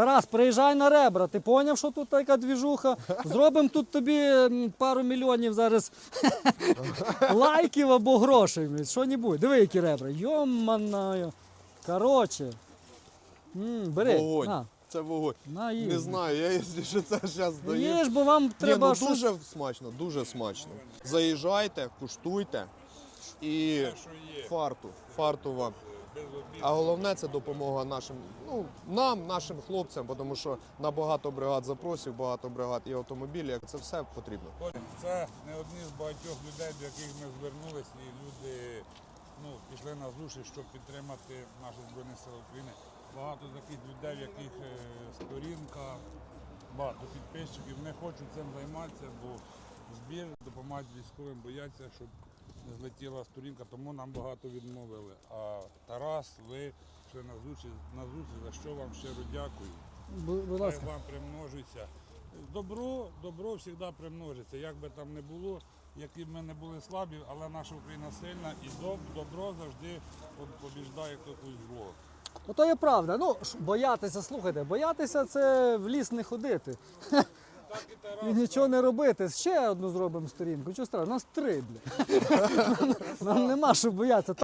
Тарас, приїжджай на ребра. Ти поняв, що тут така двіжуха? Зробимо тут тобі пару мільйонів зараз лайків або грошей. Що-небудь. Диви, які ребра. Йоманаю. Коротше. Бери. Вогонь. На, Це вогонь. на. Не знаю, я якщо що це зараз доїм. Їж, бо вам Ні, треба ну щось. дуже смачно, дуже смачно. Заїжджайте, куштуйте і фарту, фарту вам. А головне це допомога нашим, ну нам, нашим хлопцям, тому що на багато бригад запросів, багато бригад і автомобілів. Це все потрібно. Це не одні з багатьох людей, до яких ми звернулися, і люди ну, пішли на зустріч, щоб підтримати наші Збройні Сили України. Багато таких людей, в яких е, сторінка, багато підписчиків не хочуть цим займатися, бо збір допомагають військовим, бояться, щоб не злетіла сторінка, тому нам багато відмовили. А Тарас, ви йшли на зустріч, на зустріч, за що вам щиро дякую. Бу- Будь Хай ласка. вам примножиться. Добро, добро завжди примножиться. Як би там не було, які б ми не були слабі, але наша Україна сильна і доб- добро завжди по- побіждає якусь зло. Ото є правда. Ну, ш- боятися, слухайте, боятися це в ліс не ходити. Так і Тарас. І нічого не робити. Ще одну зробимо сторінку. Чого страшно? Нас три, бля. Нам нема що боятися.